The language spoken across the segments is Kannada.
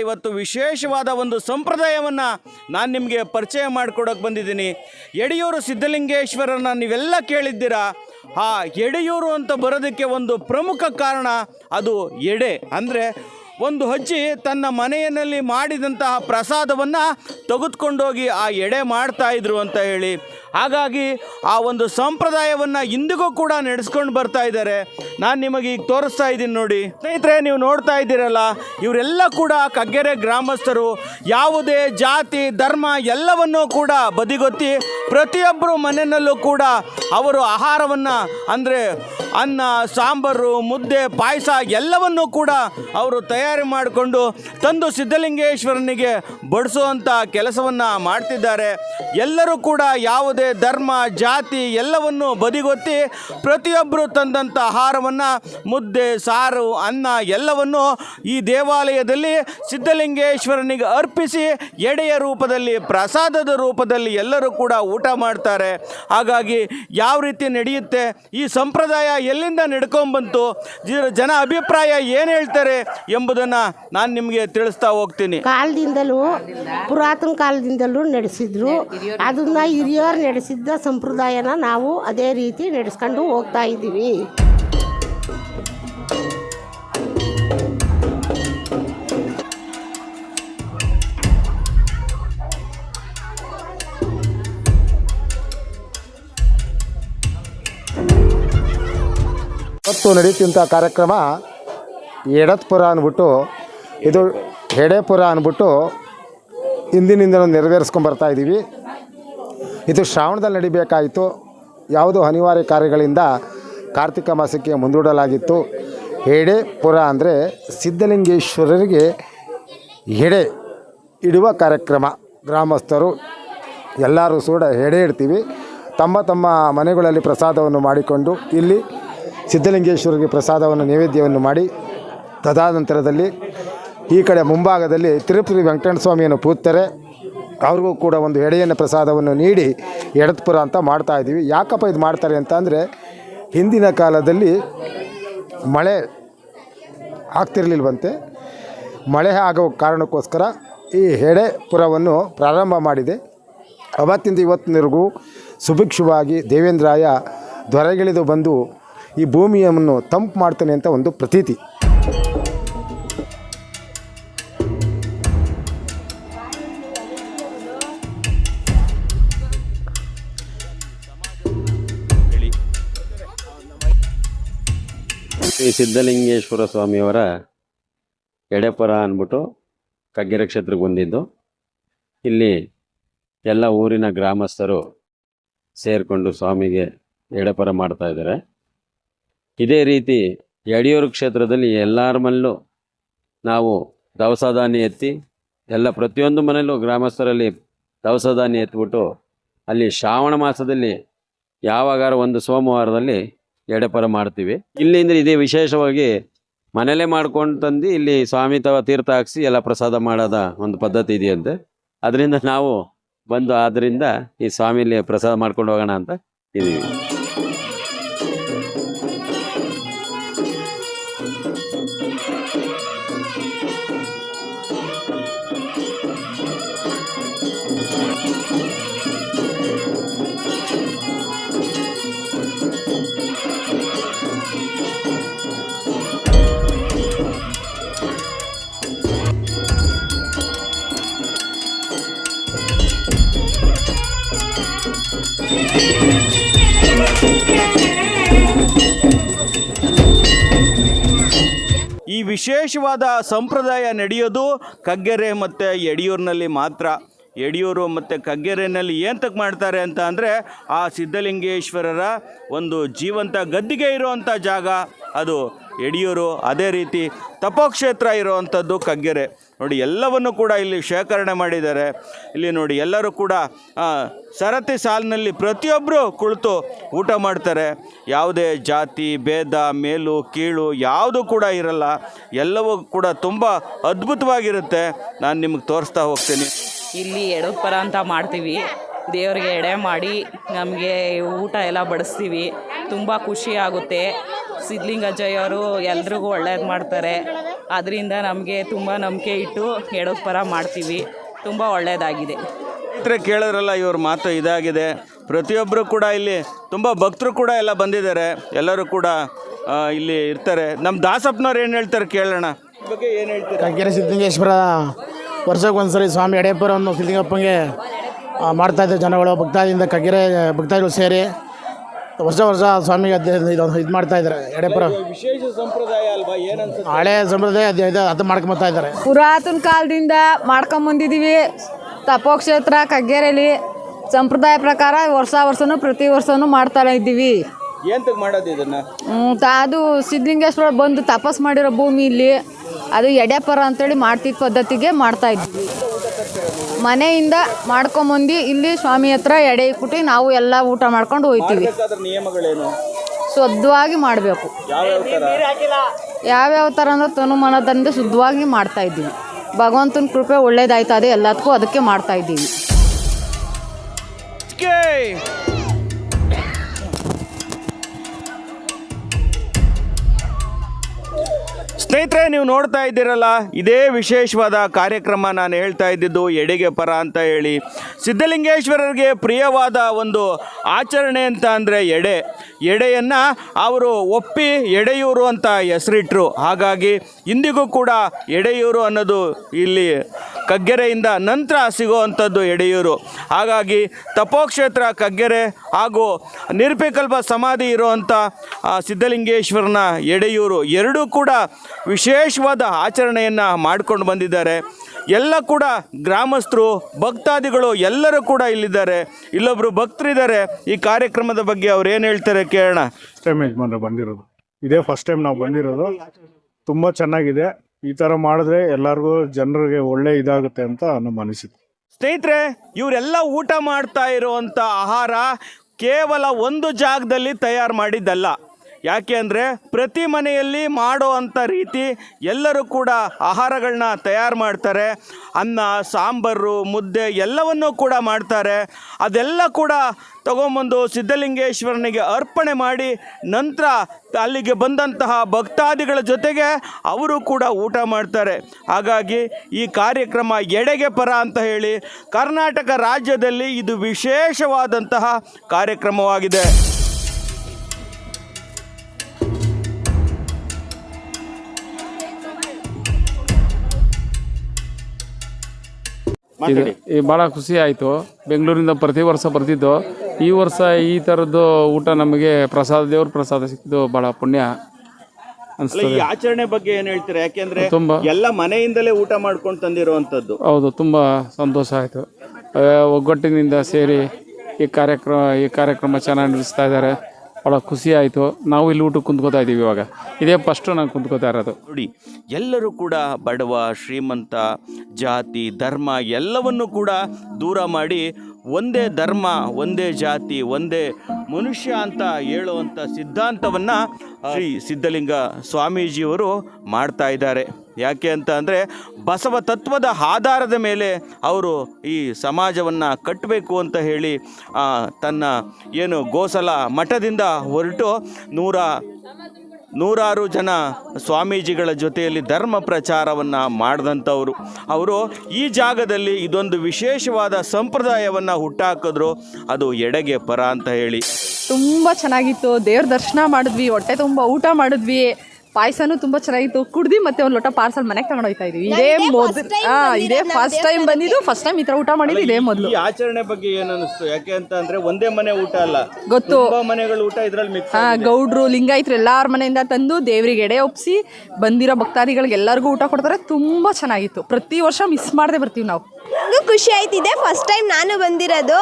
ಇವತ್ತು ವಿಶೇಷವಾದ ಒಂದು ಸಂಪ್ರದಾಯವನ್ನು ನಾನು ನಿಮಗೆ ಪರಿಚಯ ಮಾಡಿಕೊಡೋಕೆ ಬಂದಿದ್ದೀನಿ. ಯಡಿಯೂರು ಸಿದ್ಧಲಿಂಗೇಶ್ವರನ ನೀವೆಲ್ಲ ಕೇಳಿದ್ದೀರಾ? ಆ ಎಡೆಯೂರು ಅಂತ ಬರೋದಕ್ಕೆ ಒಂದು ಪ್ರಮುಖ ಕಾರಣ ಅದು ಎಡೆ. ಅಂದರೆ ಒಂದು ಹಜ್ಜಿ ತನ್ನ ಮನೆಯಲ್ಲಿ ಮಾಡಿದಂತಹ ಪ್ರಸಾದವನ್ನು ತೆಗೆದುಕೊಂಡೋಗಿ ಆ ಎಡೆ ಮಾಡ್ತಾ ಇದ್ರು ಅಂತ ಹೇಳಿ. ಹಾಗಾಗಿ ಆ ಒಂದು ಸಂಪ್ರದಾಯವನ್ನು ಇಂದಿಗೂ ಕೂಡ ನಡೆಸ್ಕೊಂಡು ಬರ್ತಾ ಇದ್ದಾರೆ. ನಾನು ನಿಮಗೆ ಈಗ ತೋರಿಸ್ತಾ ಇದ್ದೀನಿ ನೋಡಿ. ಸ್ನೇಹಿತರೆ, ನೀವು ನೋಡ್ತಾ ಇದ್ದೀರಲ್ಲ, ಇವರೆಲ್ಲ ಕೂಡ ಕಗ್ಗೆರೆ ಗ್ರಾಮಸ್ಥರು, ಯಾವುದೇ ಜಾತಿ, ಧರ್ಮ ಎಲ್ಲವನ್ನೂ ಕೂಡ ಬದಿಗೊತ್ತಿ ಪ್ರತಿಯೊಬ್ಬರು ಮನೆಯಲ್ಲೂ ಕೂಡ ಅವರು ಆಹಾರವನ್ನು ಅಂದರೆ ಅನ್ನ, ಸಾಂಬಾರು, ಮುದ್ದೆ, ಪಾಯಸ ಎಲ್ಲವನ್ನೂ ಕೂಡ ಅವರು ತಯಾರಿ ಮಾಡಿಕೊಂಡು ತಂದು ಸಿದ್ಧಲಿಂಗೇಶ್ವರನಿಗೆ ಬಡಿಸುವಂಥ ಕೆಲಸವನ್ನು ಮಾಡ್ತಿದ್ದಾರೆ. ಎಲ್ಲರೂ ಕೂಡ ಯಾವುದೇ ಧರ್ಮ, ಜಾತಿ ಎಲ್ಲವನ್ನು ಬದಿಗೊತ್ತಿ ಪ್ರತಿಯೊಬ್ಬರು ತಂದಂಥ ಆಹಾರವನ್ನು, ಮುದ್ದೆ, ಸಾರು, ಅನ್ನ ಎಲ್ಲವನ್ನು ಈ ದೇವಾಲಯದಲ್ಲಿ ಸಿದ್ಧಲಿಂಗೇಶ್ವರನಿಗೆ ಅರ್ಪಿಸಿ ಎಡೆಯ ರೂಪದಲ್ಲಿ, ಪ್ರಸಾದದ ರೂಪದಲ್ಲಿ ಎಲ್ಲರೂ ಕೂಡ ಊಟ ಮಾಡ್ತಾರೆ. ಹಾಗಾಗಿ ಯಾವ ರೀತಿ ನಡೆಯುತ್ತೆ, ಈ ಸಂಪ್ರದಾಯ ಎಲ್ಲಿಂದ ನಡ್ಕೊಂಡ್ಬಂತು ಜನ ಅಭಿಪ್ರಾಯ ಏನು ಹೇಳ್ತಾರೆ ಎಂಬುದನ್ನು ನಾನು ನಿಮಗೆ ತಿಳಿಸ್ತಾ ಹೋಗ್ತೀನಿ. ಕಾಲದಿಂದಲೂ, ಪುರಾತನ ಕಾಲದಿಂದಲೂ ನಡೆಸಿದ್ರು. ಅದನ್ನು ಹಿರಿಯರು ನಡೆಸಿದ್ದ ಸಂಪ್ರದಾಯನ ನಾವು ಅದೇ ರೀತಿ ನಡೆಸ್ಕೊಂಡು ಹೋಗ್ತಾ ಇದ್ದೀವಿ. ಇವತ್ತು ನಡೀತಿಂಥ ಕಾರ್ಯಕ್ರಮ ಎಡತ್ಪುರ ಅಂದ್ಬಿಟ್ಟು, ಇದು ಹೆಡೆಪುರ ಅಂದ್ಬಿಟ್ಟು ಹಿಂದಿನಿಂದ ನೆರವೇರಿಸ್ಕೊಂಡು ಇದ್ದೀವಿ ಇದು ಶ್ರಾವಣದಲ್ಲಿ ನಡಿಬೇಕಾಯಿತು. ಯಾವುದೋ ಅನಿವಾರ್ಯ ಕಾರ್ಯಗಳಿಂದ ಕಾರ್ತಿಕ ಮಾಸಕ್ಕೆ ಮುಂದೂಡಲಾಗಿತ್ತು. ಹೆಡೆಪುರ ಅಂದರೆ ಸಿದ್ಧಲಿಂಗೇಶ್ವರರಿಗೆ ಎಡೆ ಇಡುವ ಕಾರ್ಯಕ್ರಮ. ಗ್ರಾಮಸ್ಥರು ಎಲ್ಲರೂ ಕೂಡ ಎಡೆ ಇಡ್ತೀವಿ. ತಮ್ಮ ತಮ್ಮ ಮನೆಗಳಲ್ಲಿ ಪ್ರಸಾದವನ್ನು ಮಾಡಿಕೊಂಡು ಇಲ್ಲಿ ಸಿದ್ಧಲಿಂಗೇಶ್ವರಿಗೆ ಪ್ರಸಾದವನ್ನು ನೈವೇದ್ಯವನ್ನು ಮಾಡಿ ತದಾನಂತರದಲ್ಲಿ ಈ ಕಡೆ ಮುಂಭಾಗದಲ್ಲಿ ತಿರುಪತಿ ವೆಂಕಟೇಣ ಸ್ವಾಮಿಯನ್ನು ಪೂಜ್ತಾರೆ. ಅವ್ರಿಗೂ ಕೂಡ ಒಂದು ಎಡೆಯನ್ನು ಪ್ರಸಾದವನ್ನು ನೀಡಿ ಎಡತ್ಪುರ ಅಂತ ಮಾಡ್ತಾ ಇದ್ದೀವಿ. ಯಾಕಪ್ಪ ಇದು ಮಾಡ್ತಾರೆ ಅಂತ ಅಂದರೆ ಹಿಂದಿನ ಕಾಲದಲ್ಲಿ ಮಳೆ ಆಗ್ತಿರ್ಲಿಲ್ವಂತೆ. ಮಳೆ ಆಗೋ ಕಾರಣಕ್ಕೋಸ್ಕರ ಈ ಹೆಡೆಪುರವನ್ನು ಪ್ರಾರಂಭ ಮಾಡಿದೆ. ಅವತ್ತಿಂದ ಇವತ್ತಿನವರೆಗೂ ಸುಭಿಕ್ಷವಾಗಿ ದೇವೇಂದ್ರಾಯ ದೊರೆಗಿಳಿದು ಬಂದು ಈ ಭೂಮಿಯನ್ನು ತಂಪು ಮಾಡ್ತಾನೆ ಅಂತ ಒಂದು ಪ್ರತೀತಿ. ಶ್ರೀ ಸಿದ್ಧಲಿಂಗೇಶ್ವರ ಸ್ವಾಮಿಯವರ ಎಡೆಪರ ಅಂದ್ಬಿಟ್ಟು ಕಗ್ಗೆರೆ ಕ್ಷೇತ್ರಕ್ಕೆ ಬಂದಿದ್ದು. ಇಲ್ಲಿ ಎಲ್ಲ ಊರಿನ ಗ್ರಾಮಸ್ಥರು ಸೇರಿಕೊಂಡು ಸ್ವಾಮಿಗೆ ಎಡೆಪರ ಮಾಡ್ತಾ ಇದ್ದಾರೆ. ಇದೇ ರೀತಿ ಯಡಿಯೂರು ಕ್ಷೇತ್ರದಲ್ಲಿ ಎಲ್ಲರ ಮನೆಯಲ್ಲೂ ನಾವು ದವಸಧಾನ್ಯ ಎತ್ತಿ ಎಲ್ಲ ಪ್ರತಿಯೊಂದು ಮನೆಯಲ್ಲೂ ಗ್ರಾಮಸ್ಥರಲ್ಲಿ ದವಸಧಾನ್ಯ ಎತ್ಬಿಟ್ಟು ಅಲ್ಲಿ ಶ್ರಾವಣ ಮಾಸದಲ್ಲಿ ಯಾವಾಗಾರ ಒಂದು ಸೋಮವಾರದಲ್ಲಿ ಎಡೆಪರ ಮಾಡ್ತೀವಿ. ಇಲ್ಲಿಂದ ಇದೇ ವಿಶೇಷವಾಗಿ ಮನೇಲೇ ಮಾಡ್ಕೊಂಡು ತಂದು ಇಲ್ಲಿ ಸ್ವಾಮಿ ತವ ತೀರ್ಥ ಹಾಕ್ಸಿ ಎಲ್ಲ ಪ್ರಸಾದ ಮಾಡೋದ ಒಂದು ಪದ್ಧತಿ ಇದೆಯಂತೆ. ಅದರಿಂದ ನಾವು ಬಂದು ಆದ್ದರಿಂದ ಈ ಸ್ವಾಮಿಲಿ ಪ್ರಸಾದ ಮಾಡ್ಕೊಂಡು ಹೋಗೋಣ ಅಂತ ಇದೀವಿ ವಿಶೇಷವಾದ ಸಂಪ್ರದಾಯ ನಡೆಯೋದು ಕಗ್ಗೆರೆ ಮತ್ತು ಯಡಿಯೂರಿನಲ್ಲಿ ಮಾತ್ರ. ಯಡಿಯೂರು ಮತ್ತು ಕಗ್ಗೆರೆನಲ್ಲಿ ಏಂತಕ್ಕೆ ಮಾಡ್ತಾರೆ ಅಂತ ಅಂದರೆ ಆ ಸಿದ್ಧಲಿಂಗೇಶ್ವರರ ಒಂದು ಜೀವಂತ ಗದ್ದಿಗೆ ಇರುವಂಥ ಜಾಗ. ಅದು ಯಡಿಯೂರು ಅದೇ ರೀತಿ ತಪೋಕ್ಷೇತ್ರ ಇರುವಂಥದ್ದು ಕಗ್ಗೆರೆ. ನೋಡಿ, ಎಲ್ಲವನ್ನು ಕೂಡ ಇಲ್ಲಿ ಶೇಖರಣೆ ಮಾಡಿದ್ದಾರೆ. ಇಲ್ಲಿ ನೋಡಿ, ಎಲ್ಲರೂ ಕೂಡ ಸರತಿ ಸಾಲಿನಲ್ಲಿ ಪ್ರತಿಯೊಬ್ಬರು ಕುಳಿತು ಊಟ ಮಾಡ್ತಾರೆ. ಯಾವುದೇ ಜಾತಿ, ಭೇದ, ಮೇಲು, ಕೀಳು ಯಾವುದು ಕೂಡ ಇರಲ್ಲ. ಎಲ್ಲವೂ ಕೂಡ ತುಂಬ ಅದ್ಭುತವಾಗಿರುತ್ತೆ. ನಾನು ನಿಮಗೆ ತೋರಿಸ್ತಾ ಹೋಗ್ತೀನಿ. ಇಲ್ಲಿ ಎಡಪರ ಅಂತ ಮಾಡ್ತೀವಿ. ದೇವರಿಗೆ ಎಡೆ ಮಾಡಿ ನಮಗೆ ಊಟ ಎಲ್ಲ ಬಡಿಸ್ತೀವಿ. ತುಂಬ ಖುಷಿ ಆಗುತ್ತೆ. ಸಿದ್ಧಲಿಂಗಜ್ಜಯ್ಯವರು ಎಲ್ರಿಗೂ ಒಳ್ಳೇದು ಮಾಡ್ತಾರೆ. ಅದರಿಂದ ನಮಗೆ ತುಂಬ ನಂಬಿಕೆ ಇಟ್ಟು ಎಡೋಪರ ಮಾಡ್ತೀವಿ. ತುಂಬ ಒಳ್ಳೆಯದಾಗಿದೆ ಇತರೆ ಕೇಳಿದ್ರಲ್ಲ ಇವ್ರ ಮಾತು ಇದಾಗಿದೆ. ಪ್ರತಿಯೊಬ್ಬರು ಕೂಡ ಇಲ್ಲಿ ತುಂಬ ಭಕ್ತರು ಕೂಡ ಎಲ್ಲ ಬಂದಿದ್ದಾರೆ. ಎಲ್ಲರೂ ಕೂಡ ಇಲ್ಲಿ ಇರ್ತಾರೆ. ನಮ್ಮ ದಾಸಪ್ಪನವ್ರು ಏನು ಹೇಳ್ತಾರೆ ಕೇಳೋಣ. ಬಗ್ಗೆ ಏನು ಹೇಳ್ತಾರೆ? ಕಗ್ಗೆರೆ ಸಿದ್ಧಲಿಂಗೇಶ್ವರ ವರ್ಷಕ್ಕೆ ಒಂದ್ಸರಿ ಸ್ವಾಮಿ ಎಡೆಯಪ್ಪರವನ್ನು ಸಿದ್ಧಲಿಂಗಪ್ಪಂಗೆ ಮಾಡ್ತಾಯಿದ್ದೆ ಜನಗಳು ಭಕ್ತಾದಿಂದ ಕಗ್ಗೆರೆ ಭಕ್ತಾದಿಗಳು ಸೇರಿ ವರ್ಷ ವರ್ಷ ಸ್ವಾಮಿಗೆ ಇದೊಂದು ಇದು ಇದು ಮಾಡ್ತಾ ಇದ್ದಾರೆ. ಎಡೆಪುರ. ವಿಶೇಷ ಸಂಪ್ರದಾಯ ಅಲ್ವಾ? ಏನಂತ ಹಳೆ ಸಂಪ್ರದಾಯ ಅದು ಇದು ಅದು ಮಾಡ್ಕೊಂಬತ್ತಾ ಇದ್ದಾರೆ. ಪುರಾತನ ಕಾಲದಿಂದ ಮಾಡ್ಕೊಂಬಂದಿದ್ದೀವಿ ತಪೋಕ್ಷೇತ್ರ ಕಗ್ಗೇರಲ್ಲಿ ಸಂಪ್ರದಾಯ ಪ್ರಕಾರ ವರ್ಷ ವರ್ಷನೂ ಪ್ರತಿ ವರ್ಷನೂ ಮಾಡ್ತಾ ಇದ್ದೀವಿ. ಏಂತಕ್ಕೆ ಮಾಡೋದು ಇದನ್ನ? ಹ್ಮ್, ತ- ಅದು ಸಿದ್ಧಲಿಂಗೇಶ್ವರ ಬಂದು ತಪಸ್ ಮಾಡಿರೋ ಭೂಮಿ ಇಲ್ಲಿ. ಅದು ಎಡೆಪರ ಅಂತೇಳಿ ಮಾಡ್ತಿದ್ದ ಪದ್ಧತಿಗೆ ಮಾಡ್ತಾ ಇದ್ವಿ ಮನೆಯಿಂದ ಮಾಡ್ಕೊಂಬಂದು ಇಲ್ಲಿ ಸ್ವಾಮಿ ಹತ್ರ ಎಡೆ ಇಟ್ಬಿಟ್ಟು ನಾವು ಎಲ್ಲ ಊಟ ಮಾಡ್ಕೊಂಡು ಹೋಯ್ತೀವಿ. ನಿಯಮಗಳೇನು? ಶುದ್ಧವಾಗಿ ಮಾಡಬೇಕು. ಯಾವ್ಯಾವ ಥರ ಯಾವ್ಯಾವ ಥರ ಅಂದ್ರೆ ತನು ಮನದಿಂದ ಶುದ್ಧವಾಗಿ ಮಾಡ್ತಾ ಇದ್ದೀವಿ. ಭಗವಂತನ ಕೃಪೆ ಒಳ್ಳೇದಾಯ್ತದೆ ಎಲ್ಲದಕ್ಕೂ ಅದಕ್ಕೆ ಮಾಡ್ತಾ ಇದ್ದೀವಿ. ಸ್ನೇಹಿತರೆ, ನೀವು ನೋಡ್ತಾ ಇದ್ದೀರಲ್ಲ, ಇದೇ ವಿಶೇಷವಾದ ಕಾರ್ಯಕ್ರಮ ನಾನು ಹೇಳ್ತಾ ಇದ್ದಿದ್ದು ಎಡೆಗೆ ಪರ ಅಂತ ಹೇಳಿ. ಸಿದ್ಧಲಿಂಗೇಶ್ವರರಿಗೆ ಪ್ರಿಯವಾದ ಒಂದು ಆಚರಣೆ ಅಂತ ಅಂದರೆ ಎಡೆ. ಎಡೆಯನ್ನು ಅವರು ಒಪ್ಪಿ ಎಡೆಯೂರು ಅಂತ ಹೆಸರಿಟ್ರು. ಹಾಗಾಗಿ ಇಂದಿಗೂ ಕೂಡ ಎಡೆಯೂರು ಅನ್ನೋದು ಇಲ್ಲಿ ಕಗ್ಗೆರೆಯಿಂದ ನಂತರ ಸಿಗುವಂಥದ್ದು ಎಡೆಯೂರು. ಹಾಗಾಗಿ ತಪೋಕ್ಷೇತ್ರ, ಕಗ್ಗೆರೆ ಹಾಗೂ ನಿರ್ಪಿಕಲ್ಪ ಸಮಾಧಿ ಇರುವಂಥ ಸಿದ್ಧಲಿಂಗೇಶ್ವರನ ಎಡೆಯೂರು ಎರಡೂ ಕೂಡ ವಿಶೇಷವಾದ ಆಚರಣೆಯನ್ನು ಮಾಡಿಕೊಂಡು ಬಂದಿದ್ದಾರೆ. ಎಲ್ಲ ಕೂಡ ಗ್ರಾಮಸ್ಥರು, ಭಕ್ತಾದಿಗಳು ಎಲ್ಲರೂ ಕೂಡ ಇಲ್ಲಿದ್ದಾರೆ. ಇಲ್ಲೊಬ್ಬರು ಭಕ್ತರಿದ್ದಾರೆ. ಈ ಕಾರ್ಯಕ್ರಮದ ಬಗ್ಗೆ ಅವ್ರು ಏನು ಹೇಳ್ತಾರೆ ಕೇಳೋಣ. ಬಂದಿರೋದು. ಇದೇ ಫಸ್ಟ್ ಟೈಮ್ ನಾವು ಬಂದಿರೋದು. ತುಂಬ ಚೆನ್ನಾಗಿದೆ. ಈ ಥರ ಮಾಡಿದ್ರೆ ಎಲ್ಲರಿಗೂ ಜನರಿಗೆ ಒಳ್ಳೆ ಇದಾಗುತ್ತೆ ಅಂತ ನಮ್ಮ ಅನಿಸಿಕೆ. ಸ್ನೇಹಿತರೆ, ಇವರೆಲ್ಲ ಊಟ ಮಾಡ್ತಾ ಇರುವಂಥ ಆಹಾರ ಕೇವಲ ಒಂದು ಜಾಗದಲ್ಲಿ ತಯಾರು ಮಾಡಿದ್ದಲ್ಲ. ಯಾಕೆ ಅಂದರೆ ಪ್ರತಿ ಮನೆಯಲ್ಲಿ ಮಾಡೋ ಅಂಥ ರೀತಿ ಎಲ್ಲರೂ ಕೂಡ ಆಹಾರಗಳನ್ನ ತಯಾರು ಮಾಡ್ತಾರೆ. ಅನ್ನ, ಸಾಂಬಾರು, ಮುದ್ದೆ ಎಲ್ಲವನ್ನೂ ಕೂಡ ಮಾಡ್ತಾರೆ. ಅದೆಲ್ಲ ಕೂಡ ತಗೊಂಬಂದು ಸಿದ್ಧಲಿಂಗೇಶ್ವರನಿಗೆ ಅರ್ಪಣೆ ಮಾಡಿ ನಂತರ ಅಲ್ಲಿಗೆ ಬಂದಂತಹ ಭಕ್ತಾದಿಗಳ ಜೊತೆಗೆ ಅವರು ಕೂಡ ಊಟ ಮಾಡ್ತಾರೆ. ಹಾಗಾಗಿ ಈ ಕಾರ್ಯಕ್ರಮ ಎಡೆಗೆ ಪರ ಅಂತ ಹೇಳಿ ಕರ್ನಾಟಕ ರಾಜ್ಯದಲ್ಲಿ ಇದು ವಿಶೇಷವಾದಂತಹ ಕಾರ್ಯಕ್ರಮವಾಗಿದೆ. ಇದು ಈ ಭಾಳ ಖುಷಿ ಆಯಿತು. ಬೆಂಗಳೂರಿಂದ ಪ್ರತಿ ವರ್ಷ ಬರ್ತಿದ್ದು. ಈ ವರ್ಷ ಈ ಥರದ್ದು ಊಟ ನಮಗೆ ಪ್ರಸಾದ ದೇವ್ರ ಪ್ರಸಾದ ಸಿಕ್ಕಿದ್ದು ಭಾಳ ಪುಣ್ಯ ಅಲ್ಲ ಅನಿಸ್ತದೆ. ಈ ಆಚರಣೆ ಬಗ್ಗೆ ಏನು ಹೇಳ್ತೀರಾ? ಯಾಕೆಂದ್ರೆ ತುಂಬ. ಎಲ್ಲ ಮನೆಯಿಂದಲೇ ಊಟ ಮಾಡ್ಕೊಂಡು ತಂದಿರುವಂತದ್ದು ಹೌದು ತುಂಬ ಸಂತೋಷ ಆಯಿತು. ಒಗ್ಗಟ್ಟಿನಿಂದ ಸೇರಿ ಈ ಕಾರ್ಯಕ್ರಮ ಈ ಕಾರ್ಯಕ್ರಮ ಚೆನ್ನಾಗಿ ನಡೆಸ್ತಾ ಇದ್ದಾರೆ. ಭಾಳ ಖುಷಿ ಆಯಿತು. ನಾವು ಇಲ್ಲಿ ಊಟಕ್ಕೆ ಕುಂತ್ಕೋತಾ ಇದ್ದೀವಿ ಇವಾಗ. ಇದೇ ಫಸ್ಟು ನಾನು ಕುಂತ್ಕೋತಾ ಇರೋದು. ನೋಡಿ, ಎಲ್ಲರೂ ಕೂಡ ಬಡವ, ಶ್ರೀಮಂತ ಜಾತಿ, ಧರ್ಮ ಎಲ್ಲವನ್ನು ಕೂಡ ದೂರ ಮಾಡಿ ಒಂದೇ ಧರ್ಮ, ಒಂದೇ ಜಾತಿ, ಒಂದೇ ಮನುಷ್ಯ ಅಂತ ಹೇಳುವಂಥ ಸಿದ್ಧಾಂತವನ್ನು ಶ್ರೀ ಸಿದ್ಧಲಿಂಗ ಸ್ವಾಮೀಜಿಯವರು ಮಾಡ್ತಾ ಇದ್ದಾರೆ. ಯಾಕೆ ಅಂತ ಅಂದರೆ, ಬಸವ ತತ್ವದ ಆಧಾರದ ಮೇಲೆ ಅವರು ಈ ಸಮಾಜವನ್ನು ಕಟ್ಟಬೇಕು ಅಂತ ಹೇಳಿ ತನ್ನ ಏನು ಗೋಸಲ ಮಠದಿಂದ ಹೊರಟು ನೂರ ನೂರಾರು ಜನ ಸ್ವಾಮೀಜಿಗಳ ಜೊತೆಯಲ್ಲಿ ಧರ್ಮ ಪ್ರಚಾರವನ್ನು ಮಾಡಿದಂಥವ್ರು. ಅವರು ಈ ಜಾಗದಲ್ಲಿ ಇದೊಂದು ವಿಶೇಷವಾದ ಸಂಪ್ರದಾಯವನ್ನು ಹುಟ್ಟಾಕಿದ್ರು. ಅದು ಎಡೆಗೆ ಪರ ಅಂತ ಹೇಳಿ. ತುಂಬ ಚೆನ್ನಾಗಿತ್ತು. ದೇವ್ರ ದರ್ಶನ ಮಾಡಿದ್ವಿ, ಹೊಟ್ಟೆ ತುಂಬ ಊಟ ಮಾಡಿದ್ವಿ. ಪಾಯಸನೂ ತುಂಬಾ ಚೆನ್ನಾಗಿತ್ತು. ಕುಡ್ದು ಮತ್ತೆ ಒಂದು ಲೋಟ ಪಾರ್ಸಲ್ ಮನೆಗೆ ತಗೊಂಡು ಹೋಗ್ತಾ ಇದೀವಿ. ಇದೇ ಮೊದಲು ಹಾ ಇದೇ ಫಸ್ಟ್ ಟೈಮ್ ಬಂದಿದ್ದು ಫಸ್ಟ್ ಟೈಮ್ ಈ ತರ ಊಟ ಮಾಡಿದ್ದು ಇದೇ ಮೊದಲು ಈ ಆಚರಣೆ ಬಗ್ಗೆ ಏನ್ ಅನಿಸ್ತು ಯಾಕೆ ಅಂತ ಅಂದ್ರೆ ಒಂದೇ ಮನೆ ಊಟ ಅಲ್ಲ. ಗೊತ್ತು. ತುಂಬಾ ಮನೆಗಳ ಊಟ ಇದ್ರಲ್ಲಿ ಮಿಕ್ಸ್ ಹಾ ಗೌಡ್ರು ಲಿಂಗಾಯಿತ್ರು ಎಲ್ಲಾರ ಮನೆಯಿಂದ ತಂದು ದೇವ್ರಿಗೆ ಎಡೆ ಒಪ್ಸಿ ಬಂದಿರೋ ಭಕ್ತಾದಿಗಳಿಗೆ ಎಲ್ಲರಿಗೂ ಊಟ ಕೊಡ್ತಾರೆ. ತುಂಬಾ ಚೆನ್ನಾಗಿತ್ತು. ಪ್ರತಿ ವರ್ಷ ಮಿಸ್ ಮಾಡದೆ ಬರ್ತೀವಿ ನಾವು. ಖುಷಿ ಆಯ್ತು. ಇದೇ ಫಸ್ಟ್ ಟೈಮ್ ನಾನು ಬಂದಿರೋದು.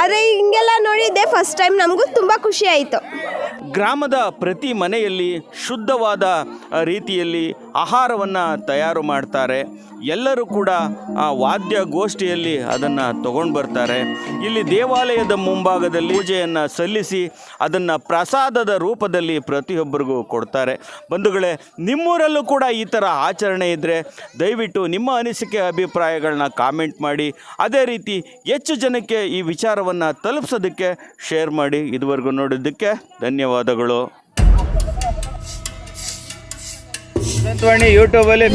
ಆದರೆ ಹಿಂಗೆಲ್ಲ ನೋಡಿ ಇದೇ ಫಸ್ಟ್ ಟೈಮ್ ನಮಗೂ ತುಂಬ ಖುಷಿ ಆಯಿತು. ಗ್ರಾಮದ ಪ್ರತಿ ಮನೆಯಲ್ಲಿ ಶುದ್ಧವಾದ ರೀತಿಯಲ್ಲಿ ಆಹಾರವನ್ನು ತಯಾರು ಮಾಡ್ತಾರೆ. ಎಲ್ಲರೂ ಕೂಡ ಆ ವಾದ್ಯ ಗೋಷ್ಠಿಯಲ್ಲಿ ಅದನ್ನು ತಗೊಂಡು ಬರ್ತಾರೆ. ಇಲ್ಲಿ ದೇವಾಲಯದ ಮುಂಭಾಗದಲ್ಲಿ ಪೂಜೆಯನ್ನು ಸಲ್ಲಿಸಿ ಅದನ್ನು ಪ್ರಸಾದದ ರೂಪದಲ್ಲಿ ಪ್ರತಿಯೊಬ್ಬರಿಗೂ ಕೊಡ್ತಾರೆ. ಬಂಧುಗಳೇ, ನಿಮ್ಮೂರಲ್ಲೂ ಕೂಡ ಈ ಥರ ಆಚರಣೆ ಇದ್ದರೆ ದಯವಿಟ್ಟು ನಿಮ್ಮ ಅನಿಸಿಕೆ ಅಭಿಪ್ರಾಯಗಳನ್ನ ಕಾಮೆಂಟ್ ಮಾಡಿ, ಅದೇ ರೀತಿ ಹೆಚ್ಚು ಜನಕ್ಕೆ ಈ ವಿಚಾರವನ್ನು ತಲುಪಿಸೋದಕ್ಕೆ ಶೇರ್ ಮಾಡಿ ಇದುವರೆಗೂ ನೋಡಿದ್ದಕ್ಕೆ ಧನ್ಯವಾದಗಳು. ಅನಂತವಾಣಿ ಯೂಟ್ಯೂಬಲ್ಲಿ